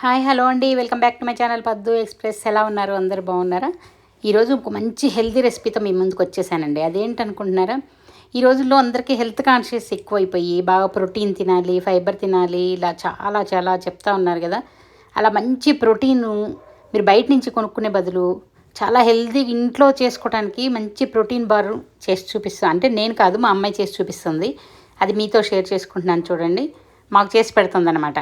Hi hello అండి. Welcome back to my channel Paddu express. ఎలా ఉన్నారు? అందరు బాగున్నారా? ఈరోజు ఒక మంచి హెల్తీ రెసిపీతో మీ ముందుకు వచ్చేసానండి. అదేంటనుకుంటున్నారా ఈ రోజుల్లో అందరికీ హెల్త్ కాన్షియస్ ఎక్కువైపోయి బాగా ప్రోటీన్ తినాలి ఫైబర్ తినాలి ఇలా చాలా చాలా చెప్తా ఉన్నారు కదా. అలా మంచి ప్రోటీన్ మీరు బయట నుంచి కొనుక్కునే బదులు చాలా హెల్తీ ఇంట్లో చేసుకోవడానికి మంచి ప్రోటీన్ బార్ చేసి చూపిస్తాను అంటే నేను కాదు మా అమ్మాయి చేసి చూపిస్తుంది. అది మీతో షేర్ చేసుకుంటున్నాను చూడండి. మాకు చేసి పెడుతుంది అనమాట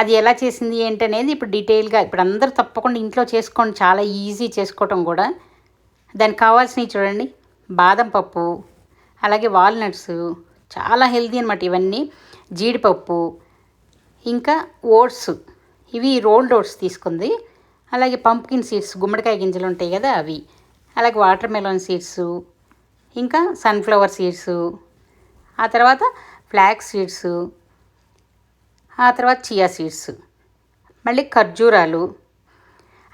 అది ఎలా చేసింది ఏంటనేది ఇప్పుడు డీటెయిల్గా ఇప్పుడు అందరూ తప్పకుండా ఇంట్లో చేసుకోండి చాలా ఈజీ చేసుకోవటం కూడా. దానికి కావాల్సినవి చూడండి. బాదం పప్పు అలాగే వాల్నట్స్ చాలా హెల్దీ అనమాట ఇవన్నీ. జీడిపప్పు ఇంకా ఓట్స్ ఇవి రోల్డ్ ఓట్స్ తీసుకుంది. అలాగే పంప్కిన్ సీడ్స్ గుమ్మడికాయ గింజలు ఉంటాయి కదా అవి. అలాగే వాటర్ మెలోన్ సీడ్స్ ఇంకా సన్ఫ్లవర్ సీడ్స్ ఆ తర్వాత ఫ్లాక్స్ సీడ్స్ ఆ తర్వాత చియా సీడ్స్ మళ్ళీ ఖర్జూరాలు.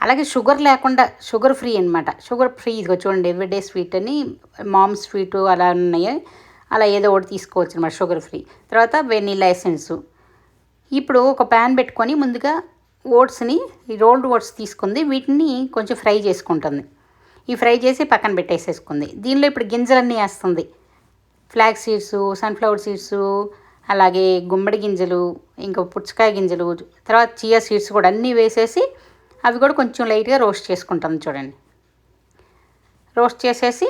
అలాగే షుగర్ లేకుండా షుగర్ ఫ్రీ అనమాట షుగర్ ఫ్రీ ఇదిగో చూడండి ఎవ్రీడే స్వీట్ అని మామ్ స్వీట్ అలా ఉన్నాయి. అలా ఏదో ఒకటి తీసుకోవచ్చు అనమాట షుగర్ ఫ్రీ. తర్వాత వెనీలా ఎసెన్స్. ఇప్పుడు ఒక ప్యాన్ పెట్టుకొని ముందుగా ఓట్స్ని ఈ రోల్డ్ ఓట్స్ తీసుకుంది. వీటిని కొంచెం ఫ్రై చేసుకుంటుంది. ఈ ఫ్రై చేసి పక్కన పెట్టేసేసుకుంది. దీనిలో ఇప్పుడు గింజలన్నీ వేస్తుంది. ఫ్లాగ్ సీడ్స్ సన్ఫ్లవర్ సీడ్స్ అలాగే గుమ్మడి గింజలు ఇంకా పుచ్చకాయ గింజలు తర్వాత చియా సీడ్స్ కూడా అన్నీ వేసేసి అవి కూడా కొంచెం లైట్గా రోస్ట్ చేసుకుంటాం చూడండి. రోస్ట్ చేసేసి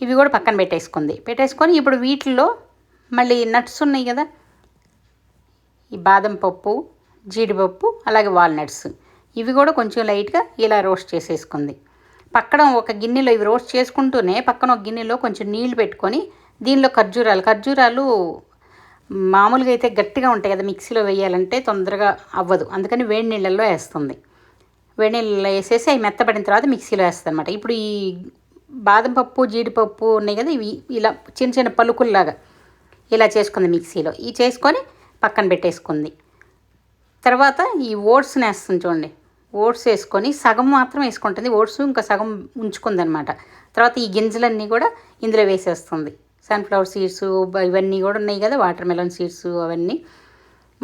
ఇవి కూడా పక్కన పెట్టేసుకుంది. పెట్టేసుకొని ఇప్పుడు వీటిల్లో మళ్ళీ నట్స్ ఉన్నాయి కదా ఈ బాదం పప్పు జీడిపప్పు అలాగే వాల్నట్స్ ఇవి కూడా కొంచెం లైట్గా ఇలా రోస్ట్ చేసేసుకుంది. పక్కన ఒక గిన్నెలో ఇవి రోస్ట్ చేసుకుంటూనే పక్కన ఒక గిన్నెలో కొంచెం నీళ్ళు పెట్టుకొని దీనిలో ఖర్జూరాలు ఖర్జూరాలు మామూలుగా అయితే గట్టిగా ఉంటాయి కదా మిక్సీలో వేయాలంటే తొందరగా అవ్వదు. అందుకని వేడి నీళ్ళల్లో వేస్తుంది. వేడి నీళ్ళలో వేసేసి అవి మెత్తపడిన తర్వాత మిక్సీలో వేస్తుంది అనమాట ఇప్పుడు ఈ బాదం పప్పు జీడిపప్పు ఉన్నాయి కదా ఇవి ఇలా చిన్న చిన్న పలుకుల్లాగా ఇలా చేసుకుంది మిక్సీలో. ఈ చేసుకొని పక్కన పెట్టేసుకుంది. తర్వాత ఈ ఓట్స్ని వేస్తుంది చూడండి. ఓట్స్ వేసుకొని సగం మాత్రం వేసుకుంటుంది. ఓట్స్ ఇంకా సగం ఉంచుకుందనమాట తర్వాత ఈ గింజలన్నీ కూడా ఇందులో వేసేస్తుంది. సన్ఫ్లవర్ సీడ్స్ ఇవన్నీ కూడా ఉన్నాయి కదా వాటర్ మెలన్ సీడ్స్ అవన్నీ.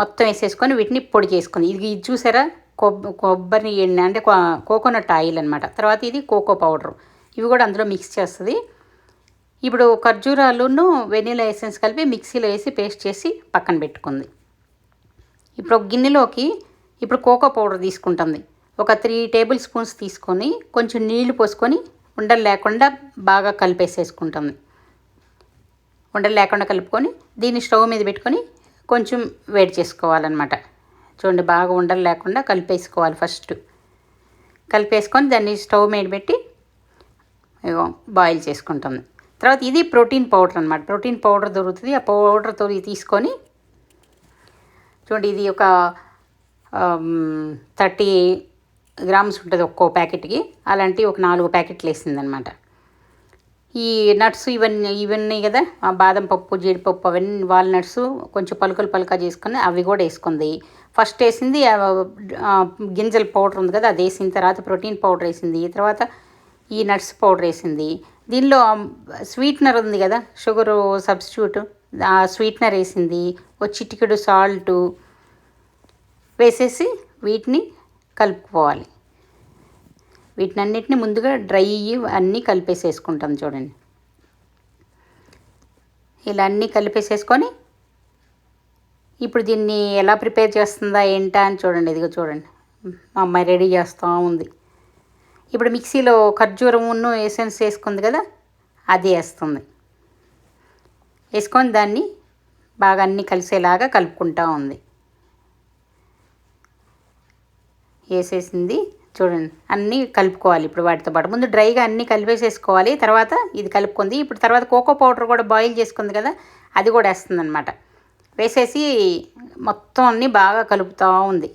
మొత్తం వేసేసుకొని వీటిని పొడి చేసుకుంది ఇది ఇది చూసారా? కొబ్బ కొబ్బరి ఎಣ್ಣె అంటే కోకోనట్ ఆయిల్ అనమాట తర్వాత ఇది కోకో పౌడర్. ఇవి కూడా అందులో మిక్స్ చేస్తుంది. ఇప్పుడు ఖర్జూరాలును వెనీలా ఎసెన్స్ కలిపి మిక్సీలో వేసి పేస్ట్ చేసి పక్కన పెట్టుకుంది. ఇప్పుడు ఒక గిన్నెలోకి ఇప్పుడు కోకో పౌడర్ తీసుకుంటుంది. ఒక త్రీ టేబుల్ స్పూన్స్ తీసుకొని కొంచెం నీళ్ళు పోసుకొని ఉండలు లేకుండా బాగా కలిపేసేసుకుంటుంది. ఉండలు లేకుండా కలుపుకొని దీన్ని స్టవ్ మీద పెట్టుకొని కొంచెం వేడి చేసుకోవాలన్నమాట. చూడండి బాగా ఉండలు లేకుండా కలిపేసుకోవాలి ఫస్ట్ కలిపేసుకొని దాన్ని స్టవ్ మీద పెట్టి బాయిల్ చేసుకుంటుంది తర్వాత ఇది ప్రోటీన్ పౌడర్ అనమాట ప్రోటీన్ పౌడర్ దొరుకుతుంది. ఆ పౌడర్తో తీసుకొని చూడండి ఇది ఒక థర్టీ గ్రామ్స్ ఉంటుంది ఒక్కో ప్యాకెట్కి. అలాంటి ఒక నాలుగు ప్యాకెట్లు వేసిందనమాట ఈ నట్స్ ఇవన్నీ ఇవన్నీ కదా బాదం పప్పు జీడిపప్పు అవన్నీ వాల్నట్స్ కొంచెం పలుకలు పలుక చేసుకుని అవి కూడా వేసుకుంది. ఫస్ట్ వేసింది గింజల పౌడర్ ఉంది కదా అది వేసిన తర్వాత ప్రోటీన్ పౌడర్ వేసింది. తర్వాత ఈ నట్స్ పౌడర్ వేసింది. దీనిలో స్వీట్నర్ ఉంది కదా షుగరు సబ్స్టిట్యూట్ ఆ స్వీట్నర్ వేసింది ఒక చిటికెడు సాల్టు వేసేసి వీటిని కలుపుకోవాలి. వీటినన్నిటిని ముందుగా డ్రై అన్నీ కలిపేసేసుకుంటాం చూడండి. ఇలా అన్నీ కలిపేసేసుకొని ఇప్పుడు దీన్ని ఎలా ప్రిపేర్ చేస్తుందా ఏంటా అని చూడండి. ఇదిగో చూడండి. మా అమ్మాయి రెడీ చేస్తూ ఉంది. ఇప్పుడు మిక్సీలో ఖర్జూరమును ఎసెన్స్ వేసుకుంది కదా అది వేస్తుంది. వేసుకొని దాన్ని బాగా అన్నీ కలిసేలాగా కలుపుకుంటా ఉంది. వేసేసింది. చూడండి అన్నీ కలుపుకోవాలి ఇప్పుడు వాటితో పాటు. ముందు డ్రైగా అన్నీ కలిపేసేసుకోవాలి తర్వాత ఇది కలుపుకుంది. ఇప్పుడు తర్వాత కోకో పౌడర్ కూడా బాయిల్ చేసుకుంది కదా అది కూడా వేస్తుంది అనమాట వేసేసి మొత్తం అన్నీ బాగా కలుపుతూ ఉంది.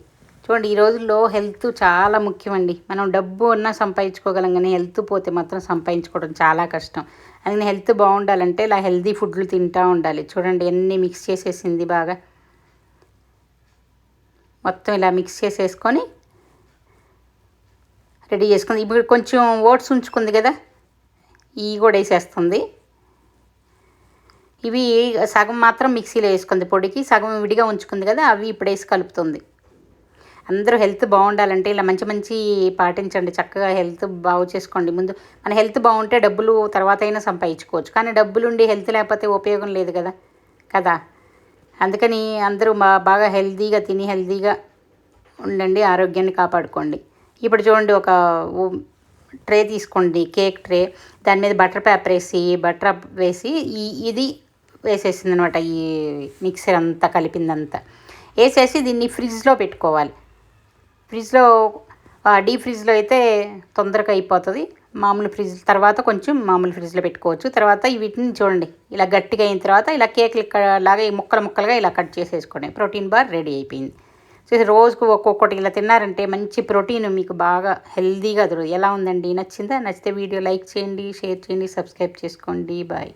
చూడండి ఈ రోజుల్లో హెల్త్ చాలా ముఖ్యమండి. మనం డబ్బు ఉన్నా సంపాదించుకోగలం కానీ హెల్త్ పోతే మాత్రం సంపాదించుకోవడం చాలా కష్టం. అందుకని హెల్త్ బాగుండాలంటే ఇలా హెల్తీ ఫుడ్లు తింటూ ఉండాలి. చూడండి అన్నీ మిక్స్ చేసేసింది బాగా. మొత్తం ఇలా మిక్స్ చేసేసుకొని రెడీ చేసుకుంది. ఇప్పుడు కొంచెం ఓట్స్ ఉంచుకుంది కదా ఇవి కూడా వేసేస్తుంది. ఇవి సగం మాత్రం మిక్సీలో వేసుకుంది. పొడికి సగం విడిగా ఉంచుకుంది కదా అవి ఇప్పుడు వేసి కలుపుతుంది. అందరూ హెల్త్ బాగుండాలంటే ఇలా మంచి మంచి పాటించండి. చక్కగా హెల్త్ బాగు చేసుకోండి. ముందు మన హెల్త్ బాగుంటే డబ్బులు తర్వాత అయినా సంపాదించుకోవచ్చు. కానీ డబ్బులు ఉండి హెల్త్ లేకపోతే ఉపయోగం లేదు కదా కదా. అందుకని అందరూ బాగా హెల్తీగా తిని హెల్తీగా ఉండండి ఆరోగ్యాన్ని కాపాడుకోండి. ఇప్పుడు చూడండి ఒక ట్రే తీసుకోండి కేక్ ట్రే. దాని మీద బటర్ పేపర్ వేసి బటర్ వేసి ఈ ఇది వేసేసింది అనమాట ఈ మిక్సర్ అంతా కలిపిందంతా. వేసేసి దీన్ని ఫ్రిడ్జ్లో పెట్టుకోవాలి. ఫ్రిడ్జ్లో డీప్ ఫ్రిడ్జ్లో అయితే తొందరగా అయిపోతుంది. మామూలు ఫ్రిడ్జ్ తర్వాత కొంచెం మామూలు ఫ్రిడ్జ్లో పెట్టుకోవచ్చు. తర్వాత వీటిని చూడండి ఇలా గట్టిగా అయిన తర్వాత ఇలా కేక్లు లాగా ముక్కలు ముక్కలుగా ఇలా కట్ చేసేసుకోండి. ప్రోటీన్ బార్ రెడీ అయిపోయింది. సో రోజుకు ఒక్కొక్కటి ఇలా తిన్నారంటే మంచి ప్రోటీన్ మీకు బాగా హెల్దీగా దొరుకుతుంది ఎలా ఉందండి? నచ్చిందా? నచ్చితే వీడియో లైక్ చేయండి షేర్ చేయండి సబ్స్క్రైబ్ చేసుకోండి. బాయ్.